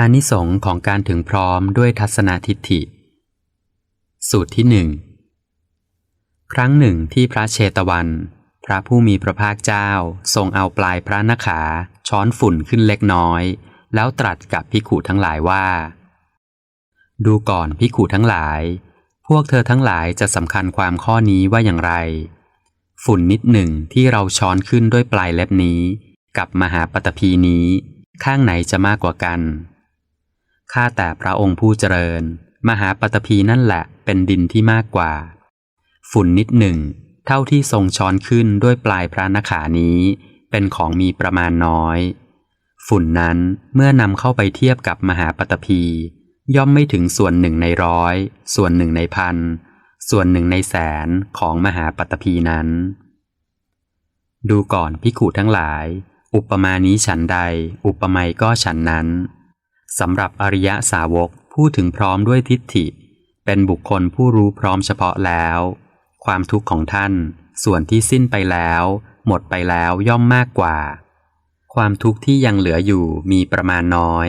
อานิสงส์ของการถึงพร้อมด้วยทัศนทิฏฐิ สูตรที่หนึ่งครั้งหนึ่งที่พระเชตวัน พระผู้มีพระภาคเจ้าทรงเอาปลายพระนขา ช้อนฝุ่นขึ้นเล็กน้อย แล้วตรัสกับพิขุทั้งหลายว่า ดูก่อนพิขุทั้งหลาย พวกเธอทั้งหลายจะสำคัญความข้อนี้ว่าอย่างไร ฝุ่นนิดหนึ่งที่เราช้อนขึ้นด้วยปลายเล็บนี้ กับมหาปฐพีนี้ ข้างไหนจะมากกว่ากัน ข้าแต่พระองค์ผู้เจริญ มหาปฐพีนั่นแหละเป็นดินที่มากกว่า ฝุ่นนิดหนึ่ง เท่าที่ทรงช้อนขึ้นด้วยปลายพระนขานี้ เป็นของมีประมาณน้อย ฝุ่นนั้นเมื่อนำเข้าไปเทียบกับมหาปฐพี ย่อมไม่ถึงส่วนหนึ่งในร้อย ส่วนหนึ่งในพัน ส่วนหนึ่งในแสนของมหาปฐพีนั้น ดูก่อนพิขุทั้งหลาย อุปมานี้ฉันใด อุปไมยก็ฉันนั้น สำหรับอริยสาวกพูดถึงพร้อมด้วยทิฏฐิ เป็นบุคคลผู้รู้พร้อมเฉพาะแล้ว ความทุกข์ของท่าน ส่วนที่สิ้นไปแล้ว หมดไปแล้วย่อมมากกว่า ความทุกข์ที่ยังเหลืออยู่มีประมาณน้อย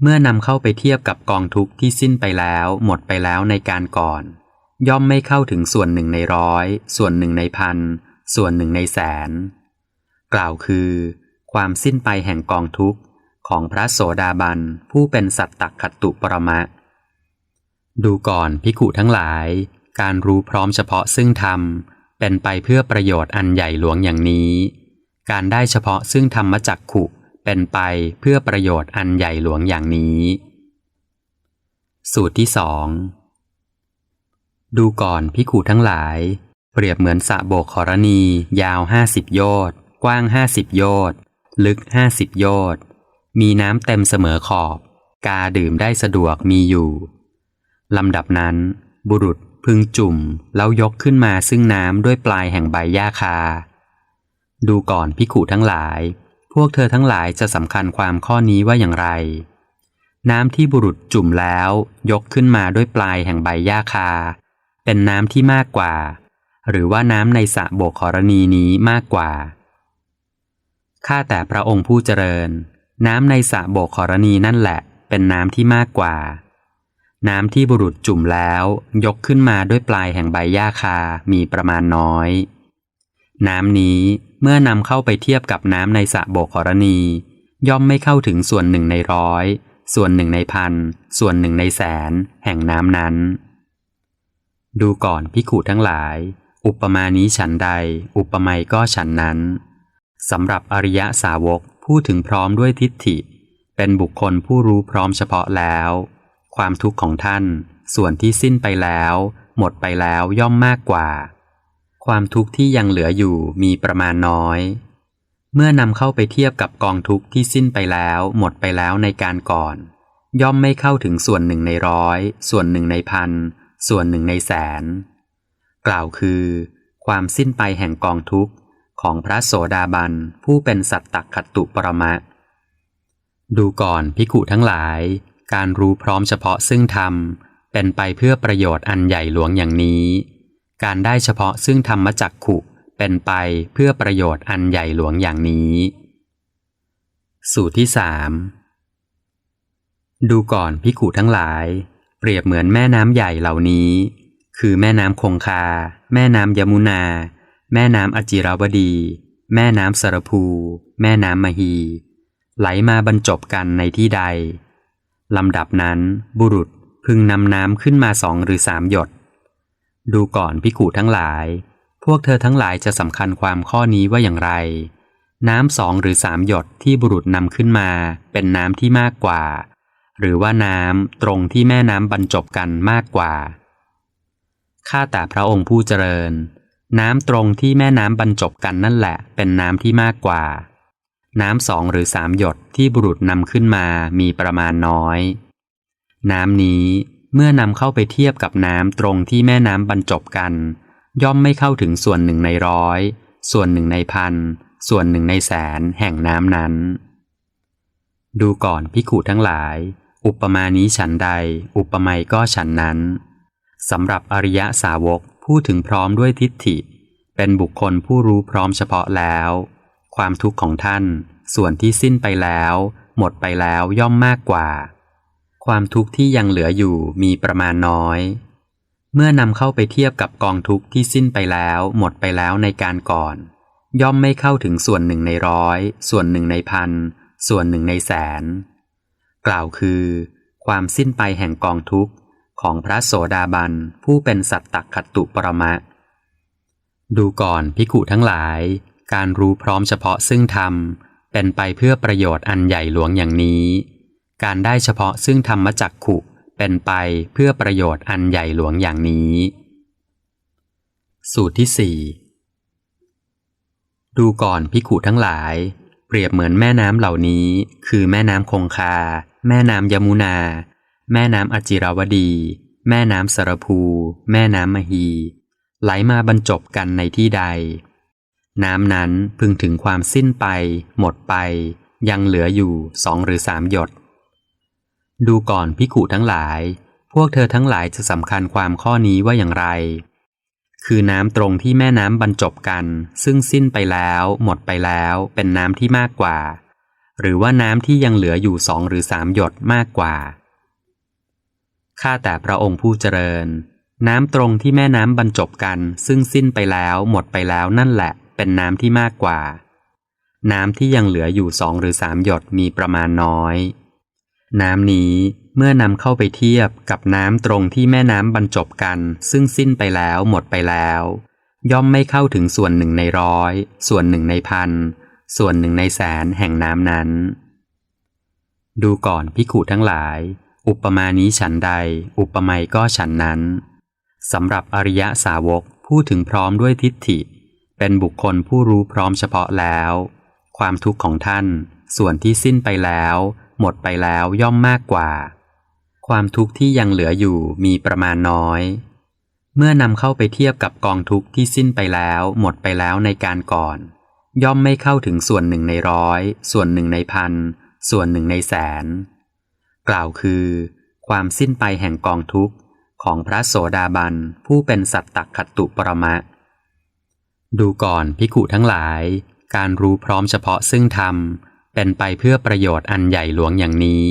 เมื่อนำเข้าไปเทียบกับกองทุกข์ที่สิ้นไปแล้ว หมดไปแล้วในการก่อน ย่อมไม่เข้าถึงส่วนหนึ่งในร้อย ส่วนหนึ่งในพัน ส่วนหนึ่งในแสน กล่าวคือ ความสิ้นไปแห่งกองทุกข์ ของพระโสดาบันผู้เป็นสัตตัคตุปรมะ ดูก่อนพิขุทั้งหลาย การรู้พร้อมเฉพาะซึ่งธรรม เป็นไปเพื่อประโยชน์อันใหญ่หลวงอย่างนี้ การได้เฉพาะซึ่งธรรมจักขุเป็นไปเพื่อประโยชน์อันใหญ่หลวงอย่างนี้ สูตรที่สองดูก่อนพิขุทั้งหลาย เปรียบเหมือนสระโบกขรณี ยาวห้าสิบโยชน์กว้างห้าสิบโยชน์ลึกห้าสิบโยชน์ มีน้ำเต็มเสมอขอบ กาดื่มได้สะดวกมีอยู่ลำดับนั้น บุรุษพึงจุ่มแล้วยกขึ้นมาซึ่งน้ำด้วยปลายแห่งใบหญ้าคา ดูก่อนพิขุทั้งหลาย พวกเธอทั้งหลายจะสำคัญความข้อนี้ว่าอย่างไร น้ำที่บุรุษจุ่มแล้วยกขึ้นมาด้วยปลายแห่งใบหญ้าคา เป็นน้ำที่มากกว่า หรือว่าน้ำในสระโบกขรณีนี้มากกว่าข้าแต่พระองค์ผู้เจริญ น้ำในสระโบกขรณีนั่นแหละ เป็นน้ำที่มากกว่า น้ำที่บุรุษจุ่มแล้ว ยกขึ้นมาด้วยปลายแห่งใบหญ้าคา มีประมาณน้อย น้ำนี้เมื่อนำเข้าไปเทียบกับน้ำในสระโบกขรณี ย่อมไม่เข้าถึงส่วนหนึ่งในร้อย ส่วนหนึ่งในพัน ส่วนหนึ่งในแสน แห่งน้ำนั้น ดูก่อนพิขุทั้งหลาย อุปมานี้ฉันใด อุปไมยก็ฉันนั้นสำหรับอริยะสาวก พูดถึงพร้อมด้วยทิฏฐิ เป็นบุคคลผู้รู้พร้อมเฉพาะแล้ว ความทุกข์ของท่าน ส่วนที่สิ้นไปแล้ว หมดไปแล้วย่อมมากกว่า ความทุกข์ที่ยังเหลืออยู่มีประมาณน้อย เมื่อนำเข้าไปเทียบกับกองทุกข์ที่สิ้นไปแล้ว หมดไปแล้วในการก่อน ย่อมไม่เข้าถึงส่วนหนึ่งในร้อย ส่วนหนึ่งในพัน ส่วนหนึ่งในแสน กล่าวคือ ความสิ้นไปแห่งกองทุกข์ ของพระโสดาบันผู้เป็นสัตตคตุปรมะ ดูก่อนพิกุทั้งหลาย การรู้พร้อมเฉพาะซึ่งธรรม เป็นไปเพื่อประโยชน์อันใหญ่หลวงอย่างนี้ การได้เฉพาะซึ่งธรรมจักขุเป็นไปเพื่อประโยชน์อันใหญ่หลวงอย่างนี้ สูตรที่สามดูก่อนพิกุทั้งหลาย เปรียบเหมือนแม่น้ำใหญ่เหล่านี้ คือแม่น้ำคงคา แม่น้ำยมุนา แม่น้ำอจิราวดี แม่น้ำสรภู แม่น้ำมหี ไหลมาบรรจบกันในที่ใดลำดับนั้นบุรุษพึงนำน้ำขึ้นมาสองหรือสามหยด ดูก่อนพิกูทั้งหลาย พวกเธอทั้งหลายจะสำคัญความข้อนี้ว่าอย่างไร น้ำสองหรือสามหยดที่บุรุษนำขึ้นมาเป็นน้ำที่มากกว่า หรือว่าน้ำตรงที่แม่น้ำบรรจบกันมากกว่าข้าแต่พระองค์ผู้เจริญ น้ำตรงที่แม่น้ำบรรจบกันนั่นแหละ เป็นน้ำที่มากกว่า น้ำสองหรือสามหยดที่บุรุษนำขึ้นมามีประมาณน้อย น้ำนี้เมื่อนำเข้าไปเทียบกับน้ำตรงที่แม่น้ำบรรจบกัน ย่อมไม่เข้าถึงส่วนหนึ่งในร้อย ส่วนหนึ่งในพัน ส่วนหนึ่งในแสนแห่งน้ำนั้น ดูก่อนพิขุทั้งหลาย อุปมานี้ฉันใด อุปไมยก็ฉันนั้นสำหรับอริยะสาวก พูดถึงพร้อมด้วยทิฏฐิ เป็นบุคคลผู้รู้พร้อมเฉพาะแล้ว ความทุกข์ของท่าน ส่วนที่สิ้นไปแล้ว หมดไปแล้วย่อมมากกว่า ความทุกข์ที่ยังเหลืออยู่มีประมาณน้อย เมื่อนำเข้าไปเทียบกับกองทุกข์ที่สิ้นไปแล้ว หมดไปแล้วในการก่อน ย่อมไม่เข้าถึงส่วนหนึ่งในร้อย ส่วนหนึ่งในพัน ส่วนหนึ่งในแสน กล่าวคือ ความสิ้นไปแห่งกองทุกข์ ของพระโสดาบันผู้เป็นสัตตคตุปรมะ ดูก่อนพิกุทั้งหลาย การรู้พร้อมเฉพาะซึ่งธรรม เป็นไปเพื่อประโยชน์อันใหญ่หลวงอย่างนี้ การได้เฉพาะซึ่งธรรมจักขุเป็นไปเพื่อประโยชน์อันใหญ่หลวงอย่างนี้ สูตรที่สี่ดูก่อนพิกุทั้งหลาย เปรียบเหมือนแม่น้ำเหล่านี้ คือแม่น้ำคงคา แม่น้ำยมุนา แม่น้ำอจิราวดี แม่น้ำสรภู แม่น้ำมหี ไหลมาบรรจบกันในที่ใด น้ำนั้นพึงถึงความสิ้นไป หมดไป ยังเหลืออยู่สองหรือสามหยด ดูก่อนพิกุทั้งหลาย พวกเธอทั้งหลายจะสำคัญความข้อนี้ว่าอย่างไร คือน้ำตรงที่แม่น้ำบรรจบกัน ซึ่งสิ้นไปแล้ว หมดไปแล้ว เป็นน้ำที่มากกว่า หรือว่าน้ำที่ยังเหลืออยู่สองหรือสามหยดมากกว่า ข้าแต่พระองค์ผู้เจริญ น้ำตรงที่แม่น้ำบรรจบกัน ซึ่งสิ้นไปแล้วหมดไปแล้วนั่นแหละ เป็นน้ำที่มากกว่า น้ำที่ยังเหลืออยู่สองหรือสามหยดมีประมาณน้อย น้ำนี้เมื่อนำเข้าไปเทียบกับน้ำตรงที่แม่น้ำบรรจบกัน ซึ่งสิ้นไปแล้วหมดไปแล้ว ย่อมไม่เข้าถึงส่วนหนึ่งในร้อย ส่วนหนึ่งในพันส่วนหนึ่งในแสนแห่งน้ำนั้น ดูก่อนพิขุทั้งหลาย อุปมานี้ฉันใด อุปไมยก็ฉันนั้นสำหรับอริยสาวกผู้ถึงพร้อมด้วยทิฏฐิ เป็นบุคคลผู้รู้พร้อมเฉพาะแล้ว ความทุกข์ของท่าน ส่วนที่สิ้นไปแล้ว หมดไปแล้วย่อมมากกว่า ความทุกข์ที่ยังเหลืออยู่มีประมาณน้อย เมื่อนำเข้าไปเทียบกับกองทุกข์ที่สิ้นไปแล้ว หมดไปแล้วในการก่อน ย่อมไม่เข้าถึงส่วนหนึ่งในร้อย ส่วนหนึ่งในพัน ส่วนหนึ่งในแสน กล่าวคือ ความสิ้นไปแห่งกองทุกข์ของพระโสดาบันผู้เป็นสัตตคตุปรมะ ดูก่อนพิกุทั้งหลาย การรู้พร้อมเฉพาะซึ่งธรรม เป็นไปเพื่อประโยชน์อันใหญ่หลวงอย่างนี้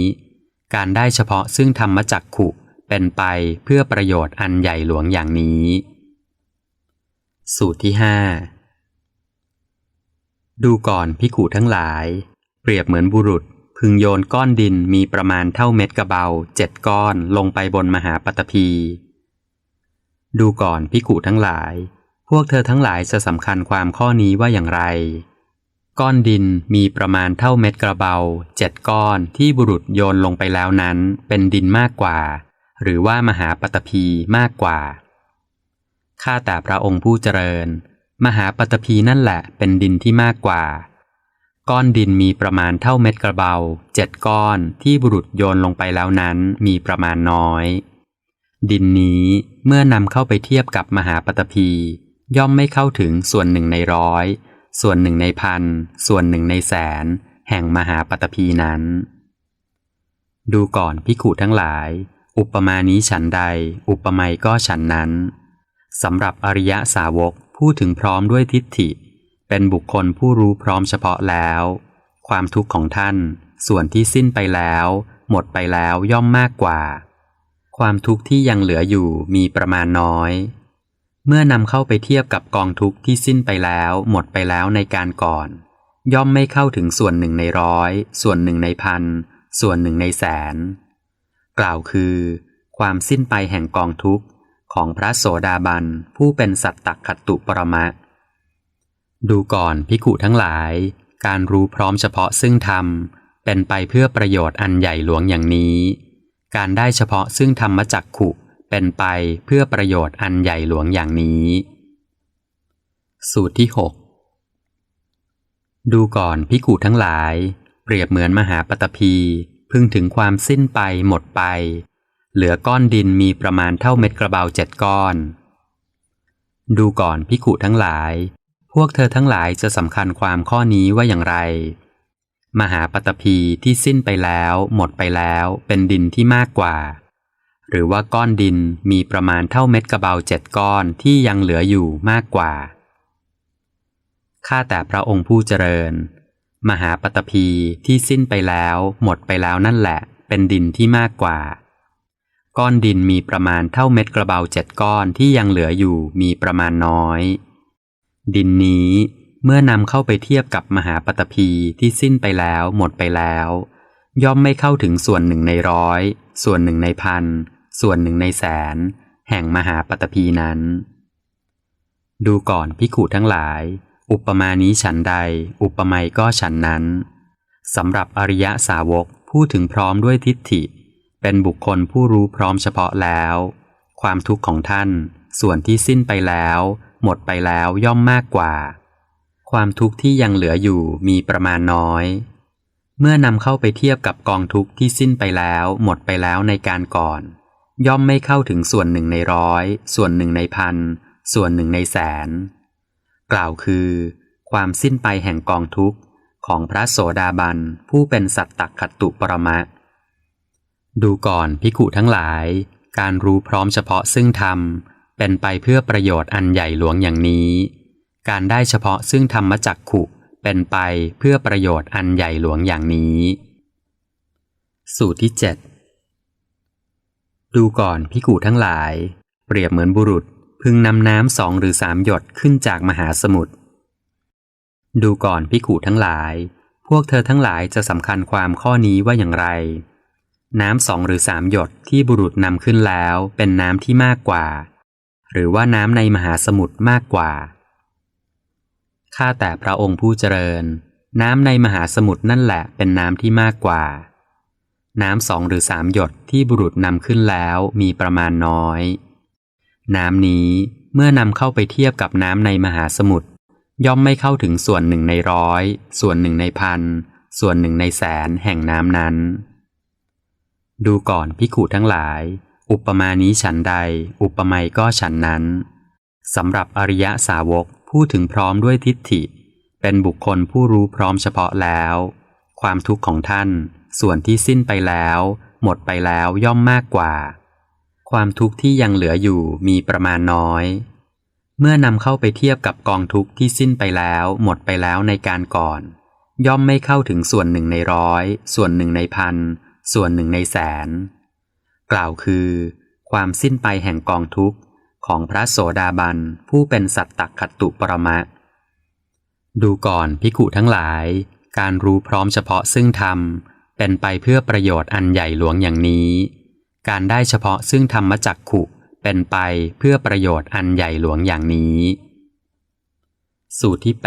การได้เฉพาะซึ่งธรรมจักขุเป็นไปเพื่อประโยชน์อันใหญ่หลวงอย่างนี้ สูตรที่ห้าดูก่อนพิกุทั้งหลาย เปรียบเหมือนบุรุษ พึงโยนก้อนดินมีประมาณเท่าเม็ดกระเบาเจ็ดก้อนลงไปบนมหาปตพี ดูก่อนพิกุทั้งหลาย พวกเธอทั้งหลายจะสำคัญความข้อนี้ว่าอย่างไร ก้อนดินมีประมาณเท่าเม็ดกระเบาเจ็ดก้อนที่บุรุษโยนลงไปแล้วนั้น เป็นดินมากกว่า หรือว่ามหาปตพีมากกว่าข้าแต่พระองค์ผู้เจริญ มหาปตพีนั่นแหละเป็นดินที่มากกว่า ก้อนดินมีประมาณเท่าเม็ดกระเบาเจ็ดก้อนที่บุรุษโยนลงไปแล้วนั้นมีประมาณน้อย ดินนี้เมื่อนำเข้าไปเทียบกับมหาปตพี ย่อมไม่เข้าถึงส่วนหนึ่งในร้อย ส่วนหนึ่งในพัน ส่วนหนึ่งในแสน แห่งมหาปตพีนั้น ดูก่อนพิขุทั้งหลาย อุปมานี้ฉันใด อุปไมยก็ฉันนั้นสำหรับอริยะสาวกผู้ถึงพร้อมด้วยทิฏฐิ เป็นบุคคลผู้รู้พร้อมเฉพาะแล้ว ความทุกข์ของท่าน ส่วนที่สิ้นไปแล้ว หมดไปแล้วย่อมมากกว่า ความทุกข์ที่ยังเหลืออยู่มีประมาณน้อย เมื่อนำเข้าไปเทียบกับกองทุกข์ที่สิ้นไปแล้ว หมดไปแล้วในการก่อน ย่อมไม่เข้าถึงส่วนหนึ่งในร้อย ส่วนหนึ่งในพัน ส่วนหนึ่งในแสน กล่าวคือ ความสิ้นไปแห่งกองทุกข์ของพระโสดาบันผู้เป็นสัตตคตุปรมะ ดูก่อนพิกุทั้งหลาย การรู้พร้อมเฉพาะซึ่งธรรม เป็นไปเพื่อประโยชน์อันใหญ่หลวงอย่างนี้ การได้เฉพาะซึ่งธรรมจักขุ เป็นไปเพื่อประโยชน์อันใหญ่หลวงอย่างนี้ สูตรที่ 6 ดูก่อนพิกุทั้งหลาย เปรียบเหมือนมหาปตพีพึงถึงความสิ้นไปหมดไป เหลือก้อนดินมีประมาณเท่าเม็ดกระเบาเจ็ดก้อน ดูก่อนพิกุทั้งหลาย พวกเธอทั้งหลายจะสำคัญความข้อนี้ว่าอย่างไร มหาปตพีที่สิ้นไปแล้ว หมดไปแล้ว เป็นดินที่มากกว่า หรือว่าก้อนดินมีประมาณเท่าเม็ดกระเบาเจ็ดก้อนที่ยังเหลืออยู่มากกว่า ข้าแต่พระองค์ผู้เจริญ มหาปตพีที่สิ้นไปแล้ว หมดไปแล้วนั่นแหละ เป็นดินที่มากกว่า ก้อนดินมีประมาณเท่าเม็ดกระเบาเจ็ดก้อนที่ยังเหลืออยู่มีประมาณน้อย ดินนี้เมื่อนำเข้าไปเทียบกับมหาปตพีที่สิ้นไปแล้วหมดไปแล้ว ย่อมไม่เข้าถึงส่วนหนึ่งในร้อย ส่วนหนึ่งในพัน ส่วนหนึ่งในแสน แห่งมหาปตพีนั้น ดูก่อนพิขุทั้งหลาย อุปมานี้ฉันใด อุปไมยก็ฉันนั้นสำหรับอริยสาวกพูดถึงพร้อมด้วยทิฏฐิ เป็นบุคคลผู้รู้พร้อมเฉพาะแล้ว ความทุกข์ของท่าน ส่วนที่สิ้นไปแล้ว หมดไปแล้วย่อมมากกว่า ความทุกข์ที่ยังเหลืออยู่มีประมาณน้อย เมื่อนำเข้าไปเทียบกับกองทุกข์ที่สิ้นไปแล้ว หมดไปแล้วในการก่อน ย่อมไม่เข้าถึงส่วนหนึ่งในร้อย ส่วนหนึ่งในพัน ส่วนหนึ่งในแสน กล่าวคือ ความสิ้นไปแห่งกองทุกข์ของพระโสดาบันผู้เป็นสัตตัคตุปรมะ ดูก่อนพิกุทั้งหลาย การรู้พร้อมเฉพาะซึ่งธรรม เป็นไปเพื่อประโยชน์อันใหญ่หลวงอย่างนี้ การได้เฉพาะซึ่งธรรมจักขุเป็นไปเพื่อประโยชน์อันใหญ่หลวงอย่างนี้ สูตรที่เจ็ดดูก่อนพิกูทั้งหลาย เปรียบเหมือนบุรุษพึงนำน้ำสองหรือสามหยดขึ้นจากมหาสมุทรดูก่อนพิกูทั้งหลาย พวกเธอทั้งหลายจะสำคัญความข้อนี้ว่าอย่างไร น้ำสองหรือสามหยดที่บุรุษนำขึ้นแล้วเป็นน้ำที่มากกว่า หรือว่าน้ำในมหาสมุทรมากกว่า ข้าแต่พระองค์ผู้เจริญ น้ำในมหาสมุทรนั่นแหละเป็นน้ำที่มากกว่า น้ำสองหรือสามหยดที่บุรุษนำขึ้นแล้วมีประมาณน้อย น้ำนี้เมื่อนำเข้าไปเทียบกับน้ำในมหาสมุทรย่อมไม่เข้าถึงส่วนหนึ่งในร้อย ส่วนหนึ่งในพัน ส่วนหนึ่งในแสนแห่งน้ำนั้น ดูก่อนพิขุทั้งหลาย อุปมานี้ฉันใด อุปไมยก็ฉันนั้นสำหรับอริยสาวกพูดถึงพร้อมด้วยทิฏฐิ เป็นบุคคลผู้รู้พร้อมเฉพาะแล้ว ความทุกข์ของท่าน ส่วนที่สิ้นไปแล้ว หมดไปแล้วย่อมมากกว่า ความทุกข์ที่ยังเหลืออยู่มีประมาณน้อย เมื่อนำเข้าไปเทียบกับกองทุกข์ที่สิ้นไปแล้ว หมดไปแล้วในการก่อน ย่อมไม่เข้าถึงส่วนหนึ่งในร้อย ส่วนหนึ่งในพัน ส่วนหนึ่งในแสน กล่าวคือ ความสิ้นไปแห่งกองทุกข์ของพระโสดาบันผู้เป็นสัตตคตุปรมะ ดูก่อนพิกุทั้งหลาย การรู้พร้อมเฉพาะซึ่งธรรม เป็นไปเพื่อประโยชน์อันใหญ่หลวงอย่างนี้ การได้เฉพาะซึ่งธรรมจักขุเป็นไปเพื่อประโยชน์อันใหญ่หลวงอย่างนี้ สูตรที่ 8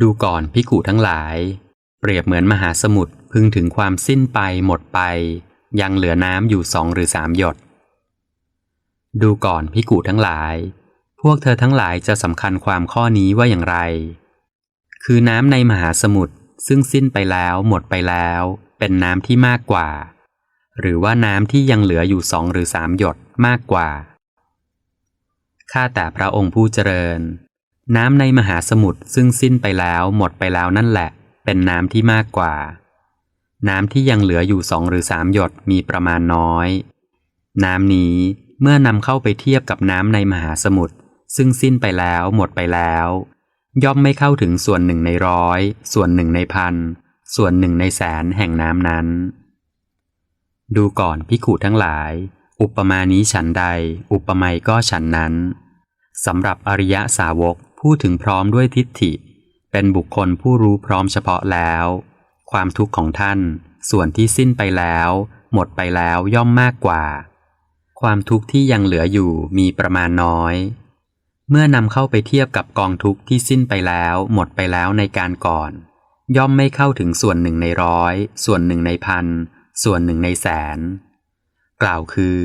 ดูก่อนพิกุทั้งหลาย เปรียบเหมือนมหาสมุทร พึงถึงความสิ้นไปหมดไป ยังเหลือน้ำอยู่สองหรือสามหยด ดูก่อนพิกุทั้งหลาย พวกเธอทั้งหลายจะสำคัญความข้อนี้ว่าอย่างไร คือน้ำในมหาสมุทรซึ่งสิ้นไปแล้วหมดไปแล้ว เป็นน้ำที่มากกว่า หรือว่าน้ำที่ยังเหลืออยู่สองหรือสามหยดมากกว่าข้าแต่พระองค์ผู้เจริญ น้ำในมหาสมุทรซึ่งสิ้นไปแล้วหมดไปแล้วนั่นแหละ เป็นน้ำที่มากกว่า น้ำที่ยังเหลืออยู่สองหรือสามหยดมีประมาณน้อย น้ำนี้เมื่อนำเข้าไปเทียบกับน้ำในมหาสมุทรซึ่งสิ้นไปแล้วหมดไปแล้ว ย่อมไม่เข้าถึงส่วนหนึ่งในร้อย ส่วนหนึ่งในพัน ส่วนหนึ่งในแสนแห่งน้ำนั้น ดูก่อนพิขุทั้งหลาย อุปมานี้ฉันใด อุปไมยก็ฉันนั้นสำหรับอริยสาวกพูดถึงพร้อมด้วยทิฏฐิ เป็นบุคคลผู้รู้พร้อมเฉพาะแล้ว ความทุกข์ของท่าน ส่วนที่สิ้นไปแล้ว หมดไปแล้วย่อมมากกว่า ความทุกข์ที่ยังเหลืออยู่มีประมาณน้อย เมื่อนำเข้าไปเทียบกับกองทุกข์ที่สิ้นไปแล้ว หมดไปแล้วในการก่อน ย่อมไม่เข้าถึงส่วนหนึ่งในร้อย ส่วนหนึ่งในพัน ส่วนหนึ่งในแสน กล่าวคือ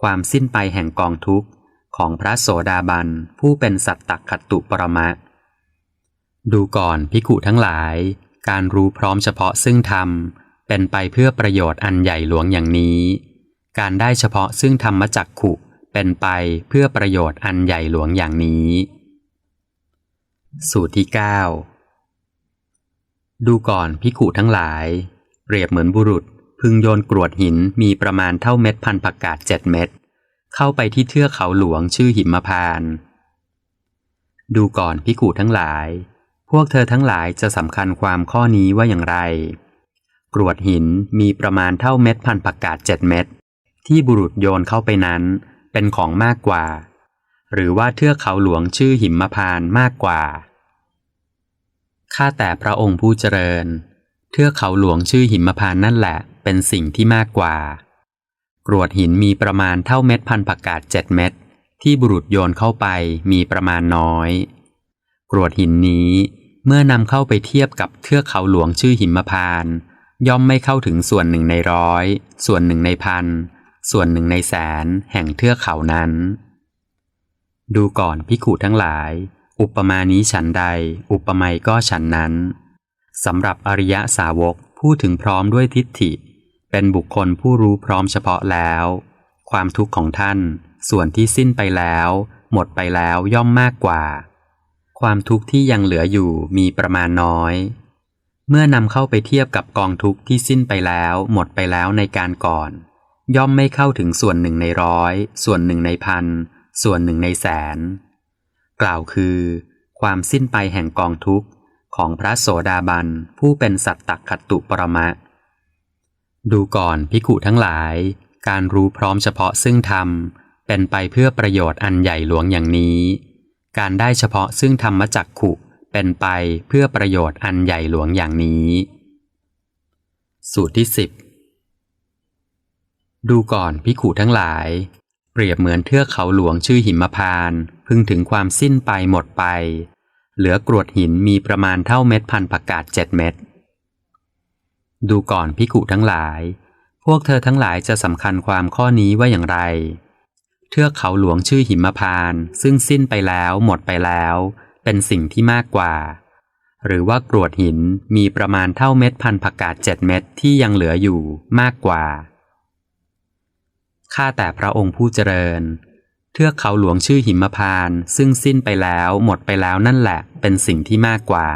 ความสิ้นไปแห่งกองทุกข์ของพระโสดาบันผู้เป็นสัตตคตุปรมะ ดูก่อนพิกุทั้งหลาย การรู้พร้อมเฉพาะซึ่งธรรมเป็นไปเพื่อประโยชน์อันใหญ่หลวงอย่างนี้ การได้เฉพาะซึ่งธรรมจักขุเป็นไปเพื่อประโยชน์อันใหญ่หลวงอย่างนี้ สูตรที่ 9 ดูก่อนพิกุทั้งหลาย เปรียบเหมือนบุรุษ พึงโยนกรวดหินมีประมาณเท่าเม็ดพันผักกาดเจ็ดเม็ดเข้าไปที่เทือกเขาหลวงชื่อหิมพาน ดูก่อนพิกุทั้งหลาย พวกเธอทั้งหลายจะสำคัญความข้อนี้ว่าอย่างไร กรวดหินมีประมาณเท่าเม็ดพันธุ์ผักกาดเจ็ดเม็ดที่บุรุษโยนเข้าไปนั้นเป็นของมากกว่า หรือว่าเทือกเขาหลวงชื่อหิมพานมากกว่า ข้าแต่พระองค์ผู้เจริญ เทือกเขาหลวงชื่อหิมพานนั่นแหละ เป็นสิ่งที่มากกว่า กรวดหินมีประมาณเท่าเม็ดพันธุ์ผักกาดเจ็ดเม็ดที่บุรุษโยนเข้าไปมีประมาณน้อย กรวดหินนี้ เมื่อนำเข้าไปเทียบกับเทือกเขาหลวงชื่อหิมพาน ย่อมไม่เข้าถึงส่วนหนึ่งในร้อย ส่วนหนึ่งในพัน ส่วนหนึ่งในแสน แห่งเทือกเขานั้น ดูก่อนพิขุทั้งหลาย อุปมานี้ฉันใด อุปไมยก็ฉันนั้นสำหรับอริยสาวกพูดถึงพร้อมด้วยทิฏฐิ เป็นบุคคลผู้รู้พร้อมเฉพาะแล้ว ความทุกข์ของท่าน ส่วนที่สิ้นไปแล้ว หมดไปแล้วย่อมมากกว่า ความทุกข์ที่ยังเหลืออยู่มีประมาณน้อย เมื่อนำเข้าไปเทียบกับกองทุกข์ที่สิ้นไปแล้ว หมดไปแล้วในการก่อน ย่อมไม่เข้าถึงส่วนหนึ่งในร้อย ส่วนหนึ่งในพัน ส่วนหนึ่งในแสน กล่าวคือ ความสิ้นไปแห่งกองทุกข์ของพระโสดาบันผู้เป็นสัตตคตุปรมะ ดูก่อนพิขุทั้งหลาย การรู้พร้อมเฉพาะซึ่งธรรมเป็นไปเพื่อประโยชน์อันใหญ่หลวงอย่างนี้ การได้เฉพาะซึ่งธรรมจักขุเป็นไปเพื่อประโยชน์อันใหญ่หลวงอย่างนี้ สูตรที่สิบดูก่อนพิขุทั้งหลาย เปรียบเหมือนเทือกเขาหลวงชื่อหิมพานพึงถึงความสิ้นไปหมดไป เหลือกรวดหินมีประมาณเท่าเม็ดพันผักกาดเจ็ดเม็ดดูก่อนพิขุทั้งหลาย พวกเธอทั้งหลายจะสำคัญความข้อนี้ว่าอย่างไร เทือกเขาหลวงชื่อหิมพาน ซึ่งสิ้นไปแล้วหมดไปแล้ว เป็นสิ่งที่มากกว่า หรือว่ากรวดหินมีประมาณเท่าเม็ดพันผักกาดเจ็ดเม็ดที่ยังเหลืออยู่มากกว่า ข้าแต่พระองค์ผู้เจริญ เทือกเขาหลวงชื่อหิมพาน ซึ่งสิ้นไปแล้วหมดไปแล้วนั่นแหละ เป็นสิ่งที่มากกว่า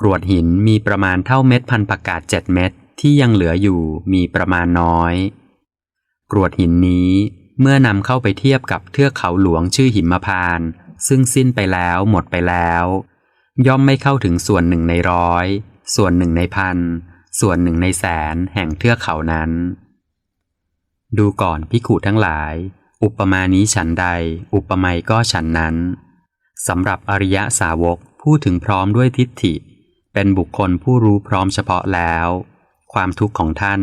กรวดหินมีประมาณเท่าเม็ดพันผักกาดเจ็ดเม็ดที่ยังเหลืออยู่มีประมาณน้อย กรวดหินนี้ เมื่อนำเข้าไปเทียบกับเทือกเขาหลวงชื่อหิมพาน ซึ่งสิ้นไปแล้วหมดไปแล้ว ย่อมไม่เข้าถึงส่วนหนึ่งในร้อย ส่วนหนึ่งในพัน ส่วนหนึ่งในแสนแห่งเทือกเขานั้น ดูก่อนพิขุทั้งหลาย อุปมานี้ฉันใด อุปไมยก็ฉันนั้นสำหรับอริยสาวกพูดถึงพร้อมด้วยทิฏฐิ เป็นบุคคลผู้รู้พร้อมเฉพาะแล้ว ความทุกข์ของท่าน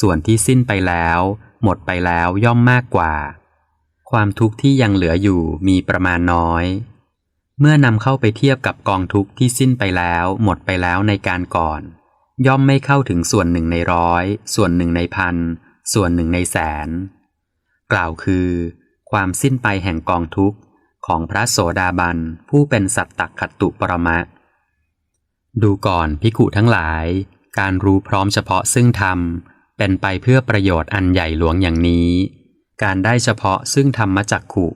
ส่วนที่สิ้นไปแล้ว หมดไปแล้วย่อมมากกว่า ความทุกข์ที่ยังเหลืออยู่มีประมาณน้อย เมื่อนำเข้าไปเทียบกับกองทุกข์ที่สิ้นไปแล้วหมดไปแล้วในการก่อน ย่อมไม่เข้าถึงส่วนหนึ่งในร้อย ส่วนหนึ่งในพัน ส่วนหนึ่งในแสน กล่าวคือ ความสิ้นไปแห่งกองทุกข์ของพระโสดาบันผู้เป็นสัตตคตุปรมะ ดูก่อนพิขุทั้งหลาย การรู้พร้อมเฉพาะซึ่งธรรม เป็นไปเพื่อประโยชน์อันใหญ่หลวงอย่างนี้ การได้เฉพาะซึ่งธรรมจักขุ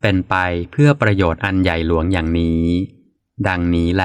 เป็นไปเพื่อประโยชน์อันใหญ่หลวงอย่างนี้ ดังนี้แล